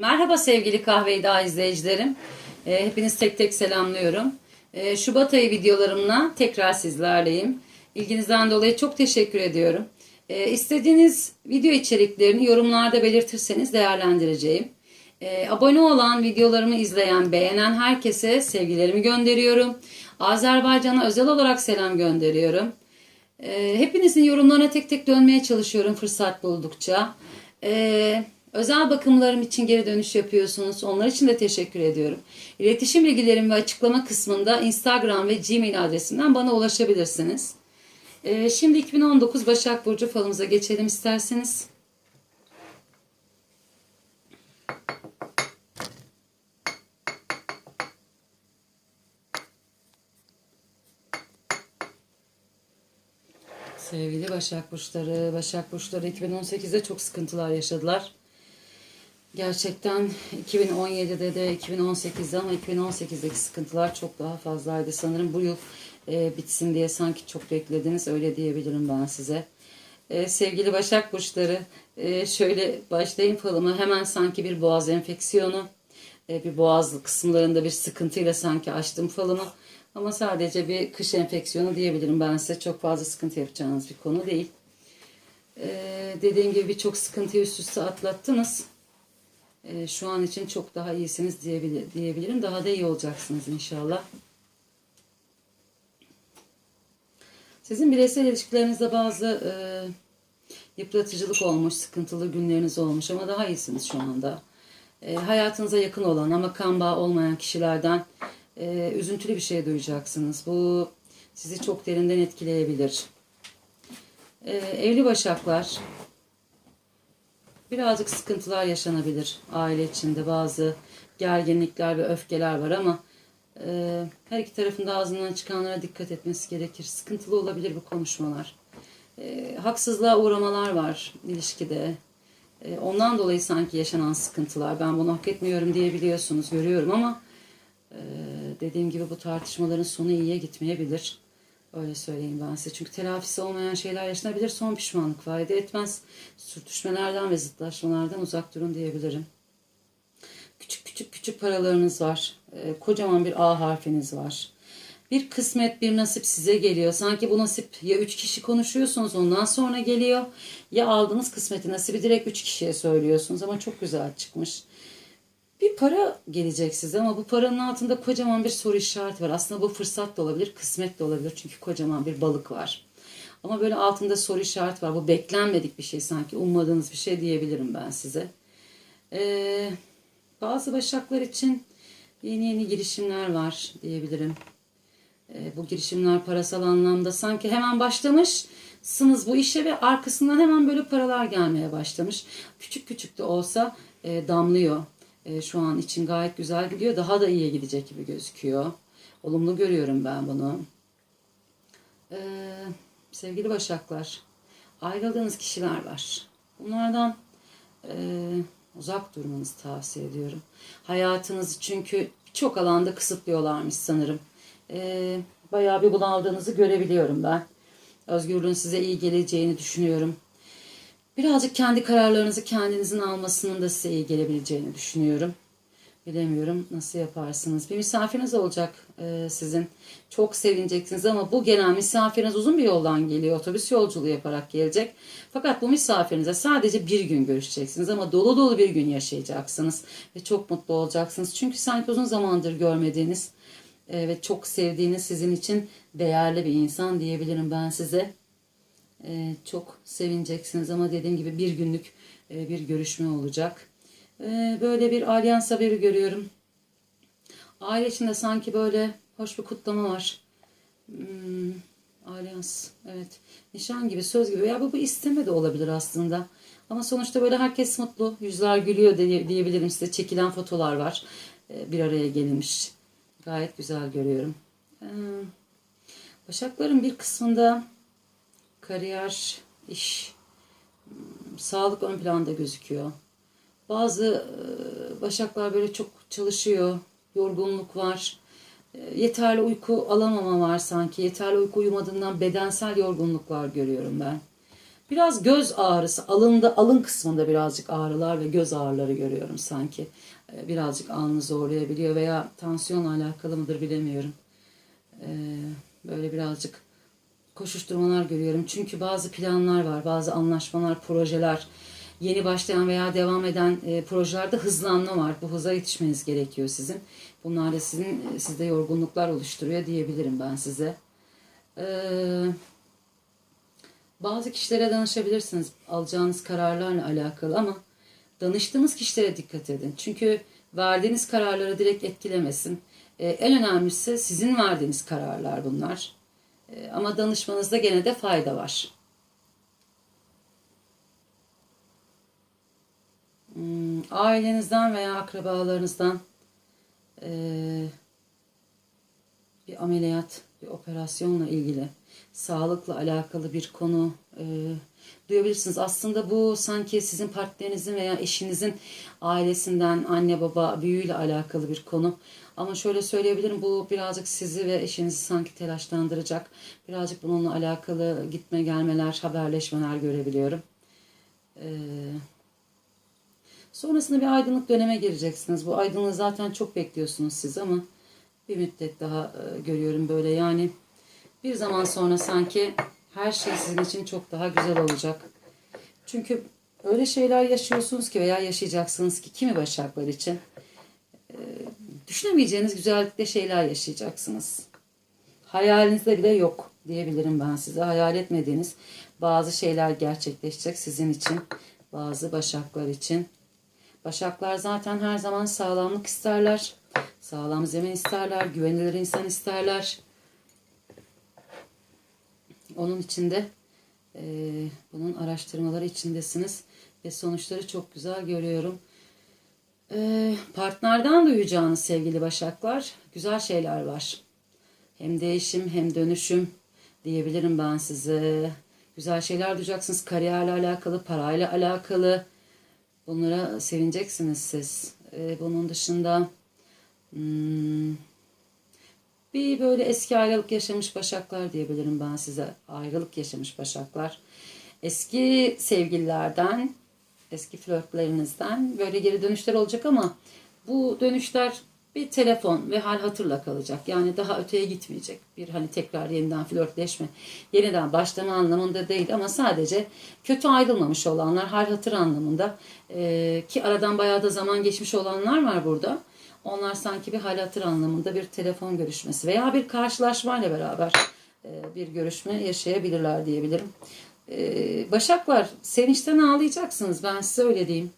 Merhaba sevgili Kahveyda izleyicilerim. Ee, hepiniz tek tek selamlıyorum. Ee, Şubat ayı videolarımla tekrar sizlerleyim. İlginizden dolayı çok teşekkür ediyorum. Ee, istediğiniz video içeriklerini yorumlarda belirtirseniz değerlendireceğim. Abone olan, videolarımı izleyen, beğenen herkese sevgilerimi gönderiyorum. Azerbaycan'a özel olarak selam gönderiyorum. Hepinizin yorumlarına tek tek dönmeye çalışıyorum fırsat buldukça. Ee, özel bakımlarım için geri dönüş yapıyorsunuz. Onlar için de teşekkür ediyorum. İletişim bilgilerim ve açıklama kısmında Instagram ve Gmail adresinden bana ulaşabilirsiniz. Ee, şimdi 2019 Başak Burcu falımıza geçelim isterseniz. Sevgili Başak Burçları, Başak Burçları 2018'de çok sıkıntılar yaşadılar. Gerçekten 2017'de de 2018'de ama 2018'deki sıkıntılar çok daha fazlaydı. Sanırım bu yıl e, bitsin diye sanki çok beklediniz. Öyle diyebilirim ben size. E, sevgili Başak Burçları e, şöyle başlayayım falıma. Hemen sanki bir boğaz enfeksiyonu, e, bir boğaz kısımlarında bir sıkıntıyla sanki açtım falımı. Ama sadece bir kış enfeksiyonu diyebilirim ben size. Çok fazla sıkıntı yapacağınız bir konu değil. Ee, dediğim gibi birçok sıkıntıyı üst üste atlattınız. Ee, şu an için çok daha iyisiniz diyebilir, diyebilirim. Daha da iyi olacaksınız inşallah. Sizin bireysel ilişkilerinizde bazı e, yıpratıcılık olmuş, sıkıntılı günleriniz olmuş ama daha iyisiniz şu anda. E, hayatınıza yakın olan ama kan bağı olmayan kişilerden e, üzüntülü bir şey duyacaksınız. Bu sizi çok derinden etkileyebilir. E, evli başaklar birazcık sıkıntılar yaşanabilir aile içinde. Bazı gerginlikler ve öfkeler var ama e, her iki tarafında ağzından çıkanlara dikkat etmesi gerekir. Sıkıntılı olabilir bu konuşmalar. E, haksızlığa uğramalar var ilişkide. E, ondan dolayı sanki yaşanan sıkıntılar. Ben bunu hak etmiyorum diyebiliyorsunuz, görüyorum ama ee, dediğim gibi bu tartışmaların sonu iyiye gitmeyebilir. Öyle söyleyeyim ben size. Çünkü telafisi olmayan şeyler yaşanabilir. Son pişmanlık fayda etmez. Sürtüşmelerden ve zıtlaşmalardan uzak durun diyebilirim. Küçük küçük küçük paralarınız var. Ee, kocaman bir A harfiniz var. Bir kısmet, bir nasip size geliyor. Sanki bu nasip ya üç kişi konuşuyorsunuz ondan sonra geliyor. Ya aldığınız kısmeti, nasibi direkt üç kişiye söylüyorsunuz ama çok güzel çıkmış bir para gelecek size ama bu paranın altında kocaman bir soru işareti var. Aslında bu fırsat da olabilir, kısmet de olabilir çünkü kocaman bir balık var. Ama böyle altında soru işareti var. Bu beklenmedik bir şey sanki. Ummadığınız bir şey diyebilirim ben size. Ee, bazı başaklar için yeni yeni girişimler var diyebilirim. Ee, bu girişimler parasal anlamda sanki hemen başlamışsınız bu işe ve arkasından hemen böyle paralar gelmeye başlamış. Küçük küçük de olsa e, damlıyor e, şu an için gayet güzel gidiyor. Daha da iyiye gidecek gibi gözüküyor. Olumlu görüyorum ben bunu. E, sevgili Başaklar, ayrıldığınız kişiler var. Bunlardan e, uzak durmanızı tavsiye ediyorum. Hayatınızı çünkü çok alanda kısıtlıyorlarmış sanırım. E, bayağı bir bunaldığınızı görebiliyorum ben. Özgürlüğün size iyi geleceğini düşünüyorum. Birazcık kendi kararlarınızı kendinizin almasının da size iyi gelebileceğini düşünüyorum. Bilemiyorum nasıl yaparsınız. Bir misafiriniz olacak e, sizin. Çok sevineceksiniz ama bu gelen misafiriniz uzun bir yoldan geliyor. Otobüs yolculuğu yaparak gelecek. Fakat bu misafirinize sadece bir gün görüşeceksiniz ama dolu dolu bir gün yaşayacaksınız. Ve çok mutlu olacaksınız. Çünkü sanki uzun zamandır görmediğiniz e, ve çok sevdiğiniz sizin için değerli bir insan diyebilirim ben size. Ee, çok sevineceksiniz ama dediğim gibi bir günlük e, bir görüşme olacak. Ee, böyle bir alyans haberi görüyorum. Aile içinde sanki böyle hoş bir kutlama var. Hmm, alyans, evet. Nişan gibi, söz gibi. Ya bu, bu isteme de olabilir aslında. Ama sonuçta böyle herkes mutlu. Yüzler gülüyor diye, diyebilirim size. Çekilen fotolar var. Ee, bir araya gelinmiş. Gayet güzel görüyorum. Başakların bir kısmında kariyer, iş, hmm, sağlık ön planda gözüküyor. Bazı e, başaklar böyle çok çalışıyor, yorgunluk var, e, yeterli uyku alamama var sanki. Yeterli uyku uyumadığından bedensel yorgunluklar görüyorum ben. Biraz göz ağrısı, alında, alın kısmında birazcık ağrılar ve göz ağrıları görüyorum sanki. Ee, Birazcık alnı zorlayabiliyor veya tansiyonla alakalı mıdır bilemiyorum. Böyle birazcık koşuşturmalar görüyorum. Çünkü bazı planlar var, bazı anlaşmalar, projeler, yeni başlayan veya devam eden e, projelerde hızlanma var. Bu hıza yetişmeniz gerekiyor sizin. Bunlar da sizin e, sizde yorgunluklar oluşturuyor diyebilirim ben size. Ee, bazı kişilere danışabilirsiniz alacağınız kararlarla alakalı ama danıştığınız kişilere dikkat edin. Çünkü verdiğiniz kararları direkt etkilemesin. Ee, en önemlisi sizin verdiğiniz kararlar bunlar. Ee, ama danışmanızda gene de fayda var. Hmm, ailenizden veya akrabalarınızdan eee, bir ameliyat, bir operasyonla ilgili, sağlıkla alakalı bir konu eee, duyabilirsiniz. Aslında bu sanki sizin partnerinizin veya eşinizin ailesinden, anne baba, büyüyle alakalı bir konu. Ama şöyle söyleyebilirim, bu birazcık sizi ve eşinizi sanki telaşlandıracak. Birazcık bununla alakalı gitme gelmeler, haberleşmeler görebiliyorum. Eee Sonrasında bir aydınlık döneme gireceksiniz. Bu aydınlığı zaten çok bekliyorsunuz siz ama bir müddet daha e, görüyorum böyle. Yani bir zaman sonra sanki her şey sizin için çok daha güzel olacak. Çünkü öyle şeyler yaşıyorsunuz ki veya yaşayacaksınız ki kimi başaklar için e, düşünemeyeceğiniz güzellikte şeyler yaşayacaksınız. Hayalinizde bile yok diyebilirim ben size. Hayal etmediğiniz bazı şeyler gerçekleşecek sizin için, bazı başaklar için. Başaklar zaten her zaman sağlamlık isterler. Sağlam zemin isterler. Güvenilir insan isterler. Onun içinde e, bunun araştırmaları içindesiniz. Ve sonuçları çok güzel görüyorum. E, partnerden duyacağınız sevgili başaklar güzel şeyler var. Hem değişim hem dönüşüm diyebilirim ben size. Güzel şeyler duyacaksınız. Kariyerle alakalı, parayla alakalı. Bunlara sevineceksiniz siz. Ee, bunun dışında hmm, bir böyle eski ayrılık yaşamış başaklar diyebilirim ben size. Ayrılık yaşamış başaklar. Eski sevgililerden, eski flörtlerinizden böyle geri dönüşler olacak ama bu dönüşler bir telefon ve hal hatırla kalacak. Yani daha öteye gitmeyecek. Bir hani tekrar yeniden flörtleşme, yeniden başlama anlamında değil ama sadece kötü ayrılmamış olanlar hal hatır anlamında Ee, ki aradan bayağı da zaman geçmiş olanlar var burada. Onlar sanki bir hal hatır anlamında bir telefon görüşmesi veya bir karşılaşmayla beraber e, bir görüşme yaşayabilirler diyebilirim. Ee, Başaklar sevinçten ağlayacaksınız ben size öyle diyeyim.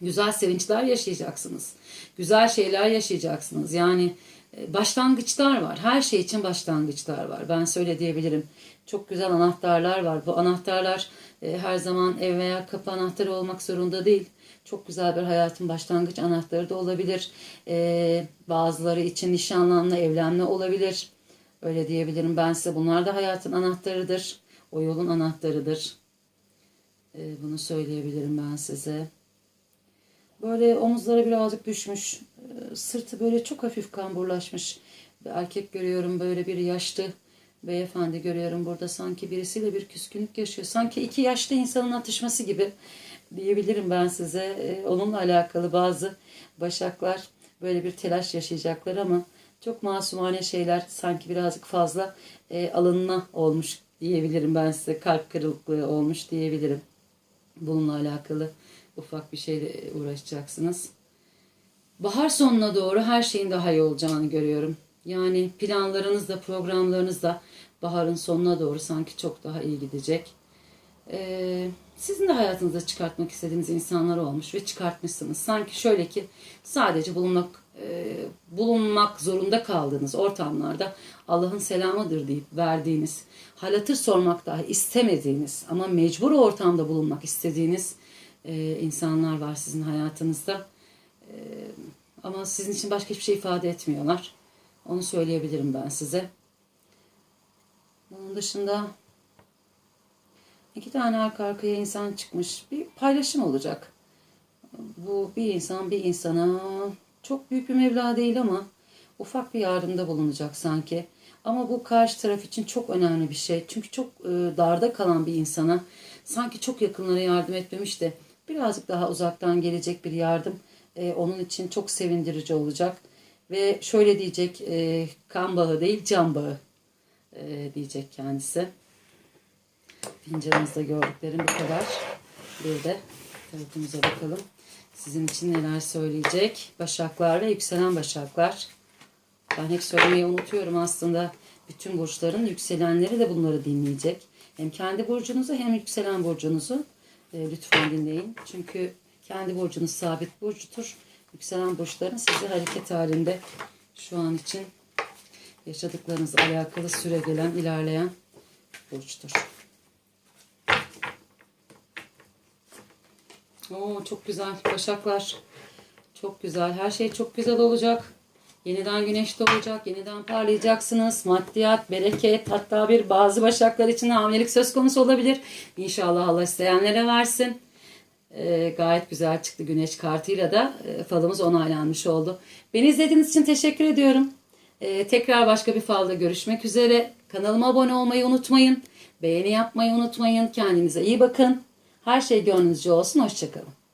Güzel sevinçler yaşayacaksınız. Güzel şeyler yaşayacaksınız. Yani e, başlangıçlar var. Her şey için başlangıçlar var. Ben söyle diyebilirim. Çok güzel anahtarlar var. Bu anahtarlar e, her zaman ev veya kapı anahtarı olmak zorunda değil. Çok güzel bir hayatın başlangıç anahtarı da olabilir. E, bazıları için nişanlanma, evlenme olabilir. Öyle diyebilirim ben size. Bunlar da hayatın anahtarıdır. O yolun anahtarıdır. Bunu söyleyebilirim ben size. Böyle omuzları birazcık düşmüş. Ee, Sırtı böyle çok hafif kamburlaşmış. Bir erkek görüyorum böyle bir yaşlı beyefendi görüyorum burada sanki birisiyle bir küskünlük yaşıyor. Sanki iki yaşlı insanın atışması gibi diyebilirim ben size. Ee, Onunla alakalı bazı başaklar böyle bir telaş yaşayacaklar ama çok masumane şeyler sanki birazcık fazla e, alınma olmuş diyebilirim ben size. Kalp kırıklığı olmuş diyebilirim. Bununla alakalı ufak bir şeyle uğraşacaksınız. Bahar sonuna doğru her şeyin daha iyi olacağını görüyorum. Yani planlarınız da baharın sonuna doğru sanki çok daha iyi gidecek. Ee, sizin de hayatınıza çıkartmak istediğiniz insanlar olmuş ve çıkartmışsınız. Sanki şöyle ki sadece bulunmak e, bulunmak zorunda kaldığınız ortamlarda Allah'ın selamıdır deyip verdiğiniz, halatır sormak dahi istemediğiniz ama mecbur ortamda bulunmak istediğiniz e, insanlar var sizin hayatınızda. E, ama sizin için başka hiçbir şey ifade etmiyorlar. Onu söyleyebilirim ben size. Bunun dışında iki tane arka arkaya insan çıkmış. Bir paylaşım olacak. Bu bir insan bir insana çok büyük bir meblağ değil ama ufak bir yardımda bulunacak sanki. Ama bu karşı taraf için çok önemli bir şey. Çünkü çok e, darda kalan bir insana sanki çok yakınlara yardım etmemiş de birazcık daha uzaktan gelecek bir yardım e, onun için çok sevindirici olacak. Ve şöyle diyecek e, kan bağı değil can bağı e, diyecek kendisi. Fincanımızda gördüklerim bu kadar. Bir de tarafımıza bakalım. Sizin için neler söyleyecek? Başaklar ve yükselen başaklar. Ben hep söylemeyi unutuyorum aslında. Bütün burçların yükselenleri de bunları dinleyecek. Hem kendi burcunuzu hem yükselen burcunuzu e, lütfen dinleyin. Çünkü kendi burcunuz sabit burcudur. Yükselen burçların sizi hareket halinde şu an için yaşadıklarınızla alakalı süre gelen, ilerleyen burçtur. Oo, çok güzel. Başaklar. Çok güzel. Her şey çok güzel olacak. Yeniden güneş doğacak. Yeniden parlayacaksınız. Maddiyat, bereket. Hatta bir bazı başaklar için hamilelik söz konusu olabilir. İnşallah Allah isteyenlere versin. Ee, gayet güzel çıktı güneş kartıyla da e, falımız onaylanmış oldu. Beni izlediğiniz için teşekkür ediyorum. Ee, tekrar başka bir falda görüşmek üzere. Kanalıma abone olmayı unutmayın. Beğeni yapmayı unutmayın. Kendinize iyi bakın. Her şey gönlünüzce olsun. Hoşçakalın.